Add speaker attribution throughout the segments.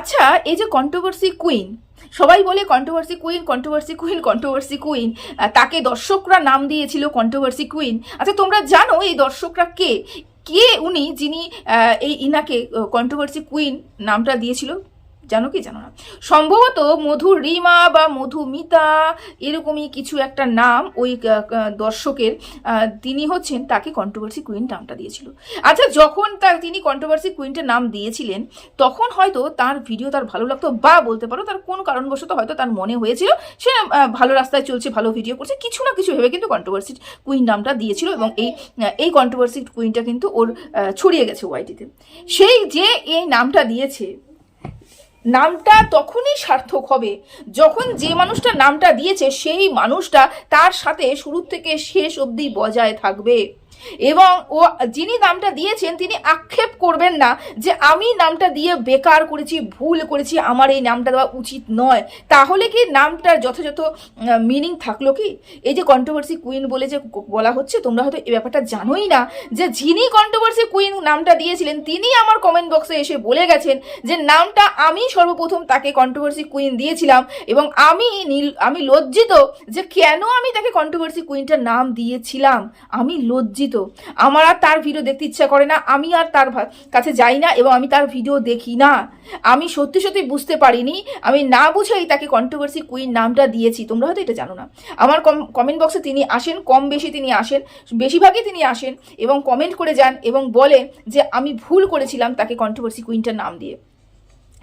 Speaker 1: আচ্ছা এই যে কন্ট্রোভার্সি কুইন সবাই বলে controversy queen controversy queen controversy queen তাকে দর্শকরা নাম দিয়েছিল কন্ট্রোভার্সি কুইন আচ্ছা তোমরা জানো এই দর্শকরা কে? কে উনি যিনি এই ইনাকে কন্ট্রোভার্সি কুইন নামটা দিয়েছিল? জানো কি জানো না? সম্ভবত মধু রিমা বা মধুমিতা এরকমই কিছু একটা নাম ওই দর্শকের তিনি হচ্ছেন তাকে কন্ট্রোভার্সি কুইন নামটা দিয়েছিল। আচ্ছা যখন তার তিনি কন্ট্রোভার্সি কুইনটার নাম দিয়েছিলেন, তখন হয়তো তার ভিডিও তার ভালো লাগতো বা বলতে পারো তার কোন কারণবশত হয়তো তার মনে হয়েছিল সে ভালো রাস্তায় চলছে, ভালো ভিডিও করছে, কিছু না কিছু ভেবে কিন্তু কন্ট্রোভার্সি কুইন নামটা দিয়েছিল এবং এই এই কন্ট্রোভার্সি কুইনটা কিন্তু ওর ছড়িয়ে গেছে ওয়াইটিতে সেই যে এই নামটা দিয়েছে নামটা তখনই সার্থক হবে। যখন যে মানুষটা নামটা দিয়েছে, সেই মানুষটা তার সাথে শুরু থেকে শেষ অবধি বজায় থাকবে। এবং ও, যিনি নামটা দিয়েছেন, তিনি আক্ষেপ করবেন না যে আমি নামটা দিয়ে বেকার করেছি, ভুল করেছি, আমার এই নামটা দেওয়া উচিত নয়। তাহলে কি নামটার যথাযথ মিনিং থাকল কি? এই যে কন্ট্রোভার্সি কুইন বলে যে বলা হচ্ছে, তোমরা হয়তো এই ব্যাপারটা জানোই না যে যিনি কন্ট্রোভার্সি কুইন নামটা দিয়েছিলেন, তিনি আমার কমেন্ট বক্সে এসে বলে গেছেন যে নামটা আমি সর্বপ্রথম তাকে কন্ট্রোভার্সি কুইন দিয়েছিলাম এবং আমি নীল- আমি লজ্জিত যে কেন আমি তাকে কন্ট্রোভার্সি কুইনটার নাম দিয়েছিলাম। আমি লজ্জিত আমার আর তার ভিডিও দেখতে ইচ্ছা করে না, আমি আর তার কাছে যাই না এবং আমি তার ভিডিও দেখি না। আমি সত্যি সত্যি বুঝতে পারিনি, আমি না বুঝেই তাকে কন্ট্রোভার্সি কুইন নামটা দিয়েছি, তোমরা হয়তো এটা জানো না। আমার কমেন্ট বক্সে তিনি আসেন, কম বেশি তিনি আসেন, বেশিরভাগই তিনি আসেন এবং কমেন্ট করে যান এবং বলেন যে আমি ভুল করেছিলাম তাকে কন্ট্রোভার্সি কুইনটার নাম দিয়ে।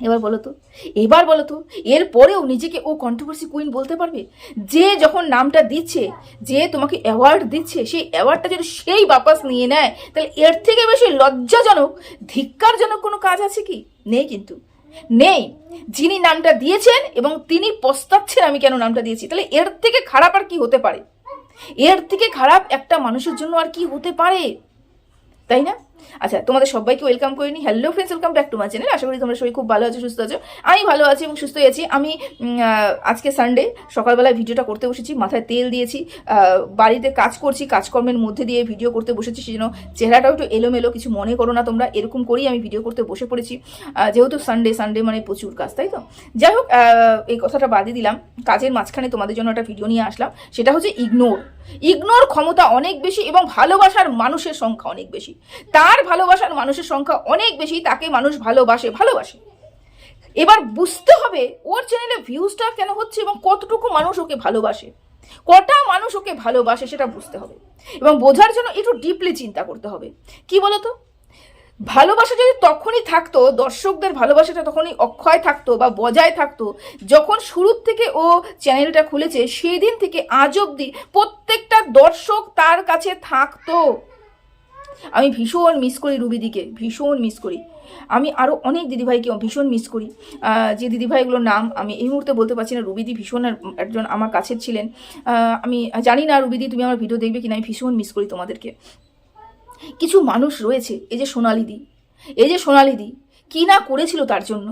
Speaker 1: এবার বলো তো, এবার বলো তো এরপরেও নিজেকে ও কন্ট্রোভার্সি কুইন বলতে পারবে? যে যখন নামটা দিচ্ছে, যে তোমাকে অ্যাওয়ার্ড দিচ্ছে, সেই অ্যাওয়ার্ডটা যদি সেই বাপাস নিয়ে নেয়, তাহলে এর থেকে বেশি লজ্জাজনক, ধিক্কারজনক কোনো কাজ আছে কি? নেই কিন্তু। নেই। যিনি নামটা দিয়েছেন এবং তিনি পস্তাচ্ছেন আমি কেন নামটা দিয়েছি, তাহলে এর থেকে খারাপ আর কি হতে পারে? এর থেকে খারাপ একটা মানুষের জন্য আর কি হতে পারে? তাই না? আচ্ছা তোমাদের সবাইকে ওয়েলকাম করে নি hello friends welcome back to my channel আশা করি তোমরা সবাই খুব ভালো আছো, সুস্থ আছো। আমি ভালো আছি এবং সুস্থ আছি। আমি আজকে সানডে সকালবেলায় ভিডিওটা করতে বসেছি, মাথায় তেল দিয়েছি বাড়িতে কাজ করছি, কাজকর্মের মধ্যে দিয়ে ভিডিও করতে বসেছি, সেজন্য চেহারাটাও একটু এলোমেলো, কিছু মনে করো না তোমরা, এরকম করেই আমি ভিডিও করতে বসে পড়েছি। যেহেতু সানডে সানডে মানে প্রচুর কাজ, তাই তো? যাই হোক এই কথাটা বাদই দিলাম। কাজের মাঝখানে তোমাদের জন্য একটা ভিডিও নিয়ে আসলাম, সেটা হচ্ছে ইগনোর ইগনোর ক্ষমতা অনেক বেশি এবং ভালোবাসার মানুষের সংখ্যা অনেক বেশি। তার ভালোবাসার মানুষের সংখ্যা অনেক বেশি, তাকে মানুষ ভালোবাসে ভালোবাসে। এবার বুঝতে হবে ওর চ্যানেলে ভিউজটা কেন হচ্ছে এবং কতটুকু মানুষ ওকে ভালোবাসে। কটা মানুষ ওকে ভালোবাসে সেটা বুঝতে হবে এবং বোঝার জন্য একটু ডিপলি চিন্তা করতে হবে। কি বলতো? ভালোবাসা যদি তখনই থাকতো, দর্শকদের ভালোবাসাটা তখনই অক্ষয় থাকতো বা বজায় থাকতো, যখন শুরুর থেকে ও চ্যানেলটা খুলেছে সেই দিন থেকে আজ অবধি প্রত্যেকটা দর্শক তার কাছে থাকতো। আমি ভীষণ মিস করি রুবিদিকে, ভীষণ মিস করি। আমি আরও অনেক দিদিভাইকে ভীষণ মিস করি। যে দিদিভাইগুলোর নাম আমি এই মুহূর্তে বলতে পারছি না, রুবিদি ভীষণ একজন আমার কাছের ছিলেন। আমি জানি না রুবিদি, তুমি আমার ভিডিও দেখবে কিনা, আমি ভীষণ মিস করি তোমাদেরকে। কিছু মানুষ রয়েছে, এই যে সোনালিদি, এই যে সোনালিদি কি না করেছিল তার জন্য?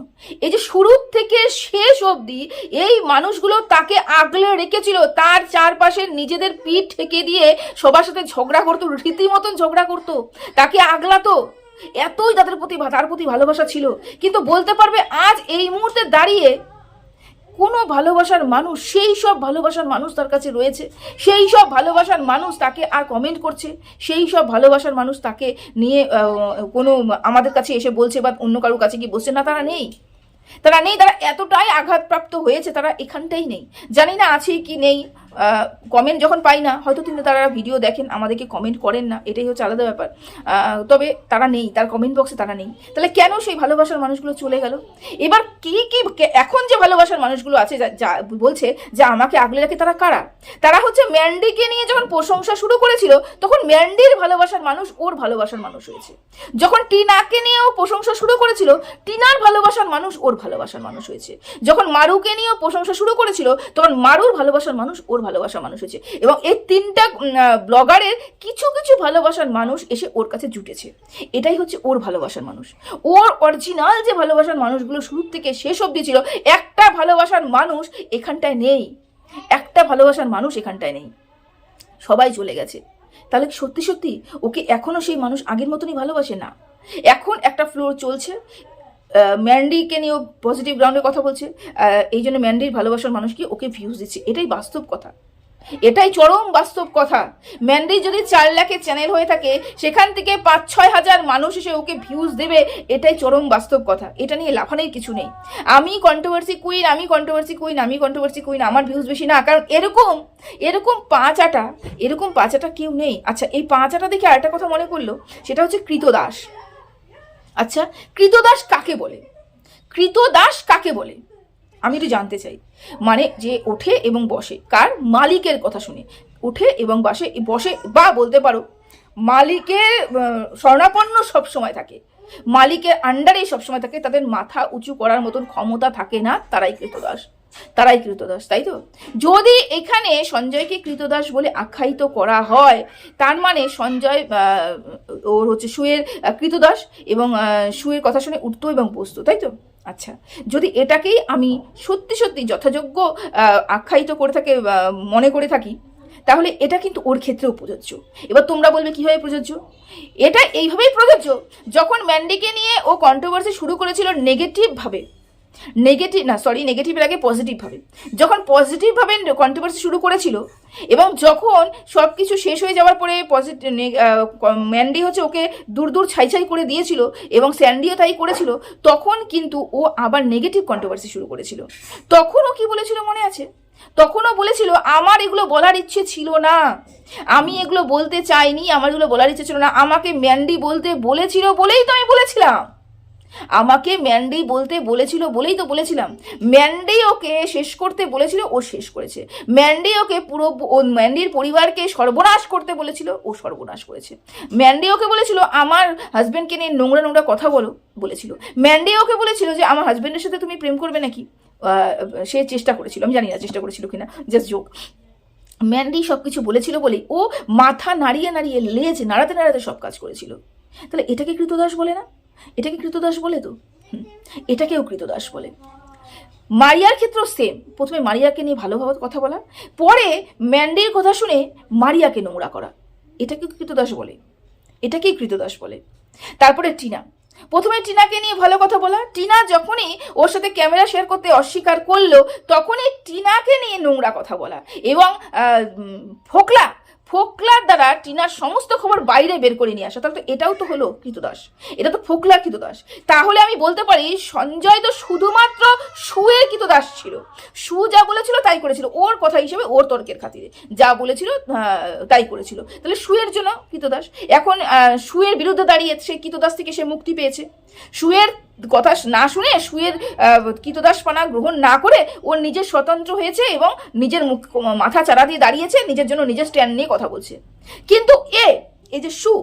Speaker 1: এই যে শুরুর থেকে শেষ অবধি এই মানুষগুলো তাকে আগলে রেখেছিল, তার চারপাশে নিজেদের পিঠ ঠেকে দিয়ে সবার সাথে ঝগড়া করতো, রীতিমতন ঝগড়া করতো, তাকে আগলাতো। এতই তাদের প্রতি তার প্রতি ভালোবাসা ছিল। কিন্তু বলতে পারবে আজ এই মুহূর্তে দাঁড়িয়ে কোনো ভালোবাসার মানুষ, সেই সব ভালোবাসার মানুষ তার কাছে রয়েছে। সেই সব ভালোবাসার মানুষ তাকে আর কমেন্ট করছে। সেই সব ভালোবাসার মানুষ তাকে নিয়ে কোনো আমাদের কাছে এসে বলছে বা অন্য কারোর কাছে কি বসছে, না, তারা নেই। তারা নেই, তারা এতটাই আঘাতপ্রাপ্ত হয়েছে, তারা এখানটাই নেই। জানি না আছে কি নেই কমেন্ট যখন পাই না, হয়তো তিনি তারা ভিডিও দেখেন, আমাদেরকে কমেন্ট করেন না, এটাই হচ্ছে আলাদা ব্যাপার। তবে তারা নেই, তার কমেন্ট বক্সে তারা নেই। তাহলে কেন সেই ভালোবাসার মানুষগুলো চলে গেল? এবার কি কি এখন যে ভালোবাসার মানুষগুলো আছে যা- বলছে যে আমাকে আগলে রাখে তারা কারা? তারা হচ্ছে ম্যান্ডিকে নিয়ে যখন প্রশংসা শুরু করেছিল, তখন ম্যান্ডির ভালোবাসার মানুষ ওর ভালোবাসার মানুষ হয়েছে। যখন টিনাকে নিয়েও প্রশংসা শুরু করেছিল, টিনার ভালোবাসার মানুষ ওর ভালোবাসার মানুষ হয়েছে। যখন মারুকে নিয়েও প্রশংসা শুরু করেছিল, তখন মারুর ভালোবাসার মানুষ ওর ভালোবাসার মানুষ হয়েছে। এবং এই তিনটা ব্লগারের কিছু কিছু ভালোবাসার মানুষ এসে ওর কাছে জুটেছে। এটাই হচ্ছে ওর ভালোবাসার মানুষ। ওর অরিজিনাল যে ভালোবাসার মানুষগুলো শুরু থেকে শেষ অবধি ছিল, একটা ভালোবাসার মানুষ এখানটায় নেই। একটা ভালোবাসার মানুষ এখানটায় নেই। সবাই চলে গেছে। তাহলে সত্যি সত্যি ওকে এখনও সেই মানুষ আগের মতনই ভালোবাসে না? এখন একটা ফ্লোর চলছে ম্যান্ডিকে নিয়েও পজিটিভ গ্রাউন্ডে কথা বলছে। এই জন্য ম্যান্ডির ভালোবাসার মানুষকে ওকে ভিউজ দিচ্ছে? এটাই বাস্তব কথা। এটাই চরম বাস্তব কথা। ম্যান্ডি যদি চার লাখের চ্যানেল হয়ে থাকে, সেখান থেকে পাঁচ, ছয় হাজার মানুষ এসে ওকে ভিউজ দেবে, এটাই চরম বাস্তব কথা। এটা নিয়ে লাফানোর কিছু নেই। আমি কন্ট্রোভার্সি কুইন আমি কন্ট্রোভার্সি কুইন আমি কন্ট্রোভার্সি কুইন আমার ভিউজ বেশি না। কারণ এরকম এরকম পাঁচ আটা এরকম পাঁচ আটা কেউ নেই। আচ্ছা এই পাঁচ আটা দেখে আরেকটা কথা মনে পড়ল, সেটা হচ্ছে কৃতদাস। আচ্ছা কৃতদাস কাকে বলে? কৃতদাস কাকে বলে? আমি একটু জানতে চাই। মানে যে ওঠে এবং বসে, কার? মালিকের কথা শুনে। ওঠে এবং বসে বসে বা বলতে পারো মালিকের স্বর্ণাপন্ন সবসময় থাকে। মালিকের আন্ডারেই সবসময় থাকে, তাদের মাথা উঁচু করার মতন ক্ষমতা থাকে না, তারাই কৃতদাস। তারাই কৃতদাস, তাই তো? যদি এখানে সঞ্জয়কে কৃতদাস বলে আখ্যায়িত করা হয়, তার মানে সঞ্জয় ওর হচ্ছে সুয়ের কৃতদাস এবং সুয়ের কথা শুনে উঠতো এবং বসতো, তাই তো? আচ্ছা যদি এটাকেই আমি সত্যি সত্যি যথাযোগ্য আখ্যায়িত করে থাকে মনে করে থাকি, তাহলে এটা কিন্তু ওর ক্ষেত্রেও প্রযোজ্য। এবার তোমরা বলবে, কীভাবে প্রযোজ্য? এটা এইভাবেই প্রযোজ্য, যখন ম্যান্ডিকে নিয়ে ও কন্ট্রোভার্সি শুরু করেছিল নেগেটিভভাবে নেগেটিভ না সরি নেগেটিভের আগে পজিটিভভাবে যখন পজিটিভভাবে কন্ট্রোভার্সি শুরু করেছিল, এবং যখন সব কিছু শেষ হয়ে যাওয়ার পরে পজিটিভ ম্যান্ডি হচ্ছে ওকে দূর দূর ছাই ছাই করে দিয়েছিল, এবং স্যান্ডিও তাই করেছিল, তখন কিন্তু ও আবার নেগেটিভ কন্ট্রোভার্সি শুরু করেছিল। তখনও কি বলেছিল মনে আছে? তখনও বলেছিল, আমার এগুলো বলার ইচ্ছে ছিল না। আমি এগুলো বলতে চাইনি, আমার এগুলো বলার ইচ্ছে ছিল না। আমাকে ম্যান্ডি বলতে বলেছিল বলেই তো আমি বলেছিলাম। আমাকে ম্যান্ডি বলতে বলেছিল বলেই তো বলেছিলাম। ম্যান্ডি ওকে শেষ করতে বলেছিল, ও শেষ করেছে। ম্যান্ডি ওকে পুরো ও ম্যান্ডির পরিবারকে সর্বনাশ করতে বলেছিল, ও সর্বনাশ করেছে। ম্যান্ডি ওকে বলেছিল, আমার হাজব্যান্ডকে নিয়ে নোংরা নোংরা কথা বলো, বলেছিল। ম্যান্ডি ওকে বলেছিল যে, আমার হাজব্যান্ডের সাথে তুমি প্রেম করবে নাকি? সে চেষ্টা করেছিল, আমি জানি না চেষ্টা করেছিল কিনা জাস্ট জোক ম্যান্ডি সব কিছু বলেছিল বলেই ও মাথা নাড়িয়ে নাড়িয়ে লেজ নাড়াতে নাড়াতে সব কাজ করেছিল। তাহলে এটাকে কৃতদাস বলে না? এটাকে কৃতদাস বলে তো? এটাকেও কৃতদাস বলে। মারিয়ার ক্ষেত্রেও সেম প্রথমে মারিয়াকে নিয়ে ভালোভাবে কথা বলা, পরে ম্যান্ডির কথা শুনে মারিয়াকে নোংরা করা। এটাকে কৃতদাস বলে। এটাকেই কৃতদাস বলে। তারপরে টিনা। প্রথমে টিনাকে নিয়ে ভালো কথা বলা। টিনা যখনই ওর সাথে ক্যামেরা শেয়ার করতে অস্বীকার করল, তখনই টিনাকে নিয়ে নোংরা কথা বলা এবং ফোকলা ফোকলার দ্বারা টিনার সমস্ত খবর বাইরে বের করে নিয়ে আসা। তাহলে তো এটাও তো হলো কৃতদাস। এটা তো ফোকলার কৃতদাস। তাহলে আমি বলতে পারি সঞ্জয় তো শুধুমাত্র সুয়ের কৃতদাস ছিল। সু যা বলেছিল তাই করেছিল। ওর কথা হিসেবে ওর তর্কের খাতিরে। যা বলেছিল তাই করেছিল। তাহলে সুয়ের জন্য কৃতদাস। এখন সুয়ের বিরুদ্ধে দাঁড়িয়ে সে কৃতদাস থেকে সে মুক্তি পেয়েছে। সুয়ের কথা না শুনে আহ, কৃতদাসপানা গ্রহণ না করে ওর নিজের স্বতন্ত্র হয়েছে এবং নিজের মুখ মাথা চারা দিয়ে দাঁড়িয়েছে নিজের জন্য নিজের স্ট্যান্ড নিয়ে কথা বলছে। কিন্তু এ এই যে সু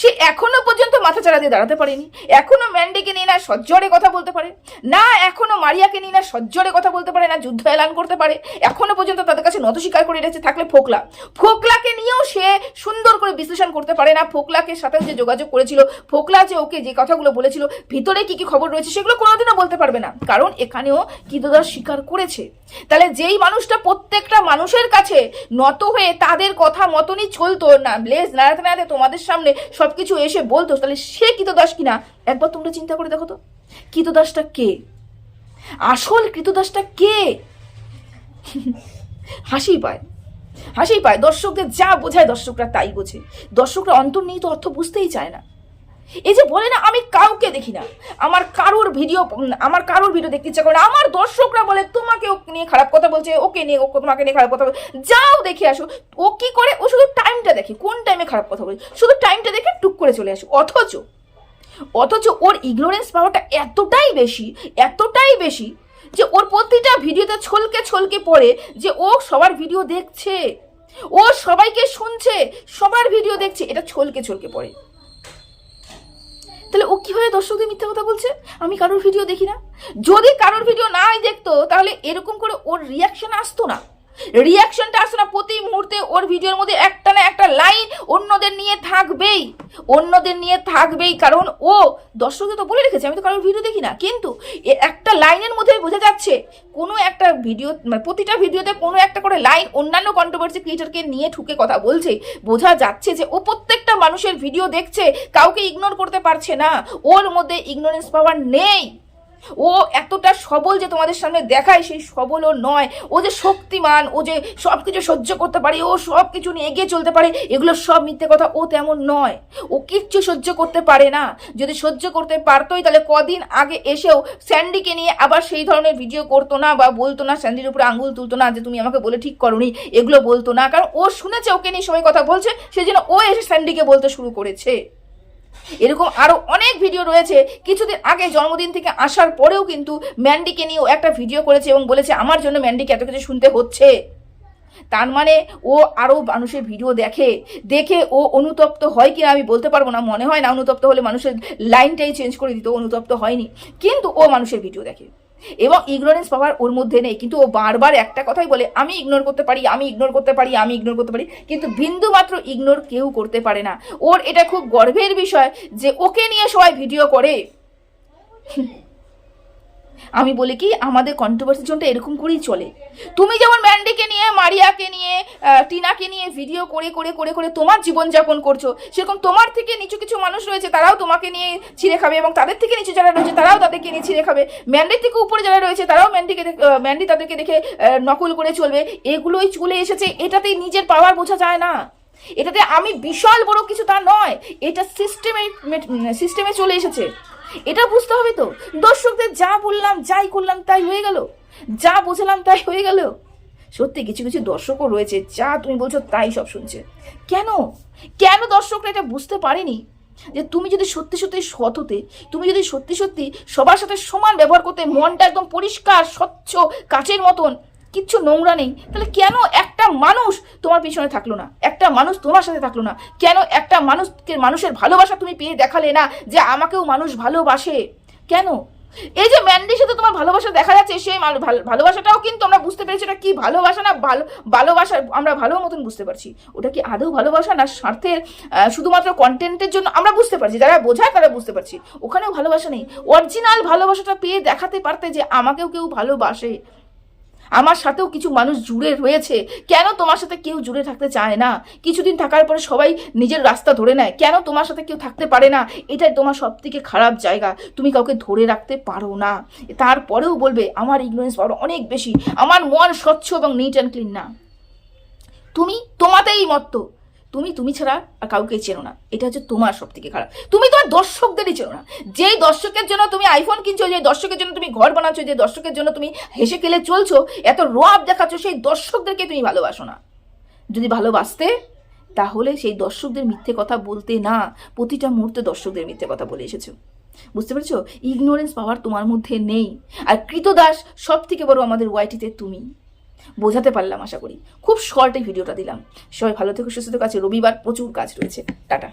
Speaker 1: সে এখনও পর্যন্ত মাথা চারা দিয়ে দাঁড়াতে পারেনি। এখনও ম্যান্ডিকে নিয়ে না সজ্জরে কথা বলতে পারে। না, এখনও মারিয়াকে নিয়ে না সজ্জরে কথা বলতে পারে, না যুদ্ধ এলান করতে পারে। এখনও পর্যন্ত তাদের কাছে নত স্বীকার করে রেখেছে, থাকলে ফোকলা। ফোকলাকে নিয়েও সে সুন্দর করে বিশ্লেষণ করতে পারে না। ফোকলাকে সাথে যে যোগাযোগ করেছিল, ফোকলা যে ওকে যে কথাগুলো বলেছিল, ভিতরে কি কি খবর রয়েছে সেগুলো কোনোদিনও বলতে পারবে না। কারণ এখানেও কৃতদাস স্বীকার করেছে। তাহলে যেই মানুষটা প্রত্যেকটা মানুষের কাছে নত হয়ে তাদের কথা মতনই চলতো, না লেজ নাড়াতে নাড়াতে তোমাদের সামনে সবকিছু এসে বলতো, তাহলে সে কৃতদাস কিনা? একবার তোমরা চিন্তা করে দেখো তো। কৃতদাসটা কে? আসল কৃতদাসটা কে? হাসি পায়। হাসি পায়। দর্শকদের যা বোঝায় দর্শকরা তাই বোঝে। দর্শকরা অন্তর্নিহিত অর্থ বুঝতেই চায় না। এই যে বলে না, আমি কাউকে দেখি না। আমার কারোর ভিডিও আমার কারোর ভিডিও দেখতে ইচ্ছা করে না। আমার দর্শকরা বলে তোমাকে ওকে নিয়ে খারাপ কথা বলছে, ওকে নিয়ে, ও তোমাকে নিয়ে খারাপ কথা বলছে যাও দেখে আসো। ও কি করে? ও শুধু টাইমটা দেখে। কোন টাইমে খারাপ কথা বলে? শুধু টাইমটা দেখে টুক করে চলে আসো। অথচ অথচ ওর ইগনোরেন্স পাওয়াটা এতটাই বেশি এতটাই বেশি যে ওর প্রতিটা ভিডিওতে ছলকে ছলকে পড়ে যে ও সবার ভিডিও দেখছে। ও সবাইকে শুনছে, সবার ভিডিও দেখছে। এটা ছলকে ছলকে পড়ে। তাহলে ও কীভাবে দর্শকদের মিথ্যা কথা বলছে? আমি কারোর ভিডিও দেখি না। যদি কারোর ভিডিও নাই দেখতো, তাহলে এরকম করে ওর রিয়াকশন আসতো না। রিয়াকশনটা আসতো না, প্রতি মুহূর্তে ওর ভিডিওর মধ্যে একটা না একটা লাইন অন্যদের নিয়ে থাকবেই। অন্যদের নিয়ে থাকবেই, কারণ ও দর্শকদের তো বলে রেখেছে, আমি তো কারোর ভিডিও দেখি না। কিন্তু একটা লাইনের মধ্যে বোঝা যাচ্ছে, কোনো একটা ভিডিও মানে প্রতিটা ভিডিওতে কোনো একটা করে লাইন অন্যান্য কন্ট্রোভার্সি ক্রিয়েটারকে নিয়ে ঠুকে কথা বলছে। বোঝা যাচ্ছে যে ও প্রত্যেকটা মানুষের ভিডিও দেখছে, কাউকে ইগনোর করতে পারছে না। ওর মধ্যে ইগনোরেন্স পাওয়ার নেই। ও এতটা সবল যে তোমাদের সামনে দেখায় সেই সবলও নয়। ও যে শক্তিমান, ও যে সব কিছু সহ্য করতে পারে, ও সব কিছু নিয়ে এগিয়ে চলতে পারে, এগুলো সব মিথ্যে কথা, ও তেমন নয়। ও কিচ্ছু সহ্য করতে পারে না। যদি সহ্য করতে পারতোই, তাহলে কদিন আগে এসেও স্যান্ডিকে নিয়ে আবার সেই ধরনের ভিডিও করতো না বা বলতো না, স্যান্ডির উপরে আঙুল তুলতো না যে তুমি আমাকে বলে ঠিক করনি, এগুলো বলতো না। কারণ ও শুনেছে, ওকে নিয়ে সবাই কথা বলছে সেই জন্য ও এসে স্যান্ডিকে বলতে শুরু করেছে। এরকম আরও অনেক ভিডিও রয়েছে। কিছুদিন আগে জন্মদিন থেকে আসার পরেও কিন্তু ম্যান্ডিকে নিয়েও একটা ভিডিও করেছে এবং বলেছে, আমার জন্য ম্যান্ডিকে এত কিছু শুনতে হচ্ছে। তার মানে ও আরও মানুষের ভিডিও দেখে। দেখে ও অনুতপ্ত হয় কিনা আমি বলতে পারব না। মনে হয় না অনুতপ্ত হলে মানুষের লাইনটাই চেঞ্জ করে দিত, অনুতপ্ত হয়নি। কিন্তু ও মানুষের ভিডিও দেখে। এবং ইগনোরেন্স পাওয়ার ওর মধ্যে নেই। কিন্তু ও বারবার একটা কথাই বলে, আমি ইগনোর করতে পারি, আমি ইগনোর করতে পারি, আমি ইগনোর করতে পারি। কিন্তু বিন্দু মাত্র ইগনোর কেউ করতে পারে না। ওর এটা খুব গর্বের বিষয় যে ওকে নিয়ে সবাই ভিডিও করে। আমি বলি কি, আমাদের কন্ট্রোভার্সি জোনটা এরকম করেই চলে। তুমি যেমন ম্যান্ডিকে নিয়ে মারিয়াকে নিয়ে টিনাকে নিয়ে ভিডিও করে করে করে করে তোমার জীবনযাপন করছ, সেরকম তোমার থেকে নিচু কিছু মানুষ রয়েছে, তারাও তোমাকে নিয়ে ছিঁড়ে খাবে এবং তাদের থেকে নিচু যারা রয়েছে, তারাও তাদেরকে নিয়ে ছিঁড়ে খাবে। ম্যান্ডির থেকে উপরে যারা রয়েছে, তারাও ম্যান্ডিকে ম্যান্ডি তাদেরকে দেখে নকল করে চলবে। এগুলোই চলে এসেছে, এটাতেই নিজের পাওয়ার বোঝা যায় না। এটাতে আমি বিশাল বড় কিছু তা নয়, এটা সিস্টেমে সিস্টেমে চলে এসেছে। এটা বুঝতে হবে তো। দর্শকদের যা বললাম, যাই করলাম, তাই হয়ে গেল। যা বোঝালাম, তাই হয়ে গেল। সত্যি কিছু কিছু দর্শকও রয়েছে, যা তুমি বলছো তাই সব শুনছে। কেন? কেন দর্শকরা এটা বুঝতে পারেনি? যে তুমি যদি সত্যি সত্যি সৎ হতে তুমি যদি সত্যি সত্যি সবার সাথে সমান ব্যবহার করতে মনটা একদম পরিষ্কার, স্বচ্ছ, কাচের মতন কিচ্ছু নোংরা নেই। তাহলে কেন একটা মানুষ তোমার পিছনে থাকল না? একটা মানুষ তোমার সাথে থাকল না। কেন একটা মানুষকে মানুষের ভালোবাসা তুমি পেয়ে দেখালে না যে আমাকেও মানুষ ভালোবাসে? কেন? এই যে ম্যান্ডির সাথে তোমার ভালোবাসা দেখা যাচ্ছে সেই ভালো- ভালোবাসাটাও কিন্তু আমরা বুঝতে পেরেছি ওটা কি ভালোবাসা না ভালো, ভালোবাসা আমরা ভালো মতন বুঝতে পারছি। ওটা কি আদৌ ভালোবাসা না স্বার্থের শুধুমাত্র কন্টেন্টের জন্য আমরা বুঝতে পারছি, যারা বোঝায় তারা বুঝতে পারছি। ওখানেও ভালোবাসা নেই। অরিজিনাল ভালোবাসাটা পেয়ে দেখাতে পারতে যে আমাকেও কেউ ভালোবাসে। আমার সাথেও কিছু মানুষ জুড়ে রয়েছে। কেন তোমার সাথে কেউ জুড়ে থাকতে চায় না? কিছুদিন থাকার পরে সবাই নিজের রাস্তা ধরে নেয়। কেন তোমার সাথে কেউ থাকতে পারে না? এটাই তোমার সব থেকে খারাপ জায়গা। তুমি কাউকে ধরে রাখতে পারো না। তারপরেও বলবে, আমার ইগনোরেন্স পাওয়ার অনেক বেশি। আমার মন স্বচ্ছ এবং নিট অ্যান্ড ক্লিন না। তুমি তোমাতেই মত্ত। তুমি তুমি ছাড়া আর কাউকে চেনো না। এটা হচ্ছে তোমার সব থেকে খারাপ। তুমি তোমার দর্শকদেরই চেনো না। যেই দর্শকের জন্য তুমি আইফোন কিনছো যে দর্শকের জন্য তুমি ঘর বানাচ্ছো যে দর্শকের জন্য তুমি হেসে খেলে চলছো, এত রোয়াব দেখাচ্ছ, সেই দর্শকদেরকে তুমি ভালোবাসো না। যদি ভালোবাসতে, তাহলে সেই দর্শকদের মিথ্যে কথা বলতে না। প্রতিটা মুহূর্তে দর্শকদের মিথ্যে কথা বলে এসেছ। বুঝতে পেরেছ? ইগনোরেন্স পাওয়ার তোমার মধ্যে নেই। আর কৃতদাস সব থেকে বড় আমাদের ওয়াইটিতে তুমি। বোঝাতে পারলাম আশা করি। খুব শর্ট এই ভিডিওটা দিলাম। সবাই ভালো থেকে, সুস্থ থেকো। আছে রবিবার প্রচুর কাজ রয়েছে। টাটা।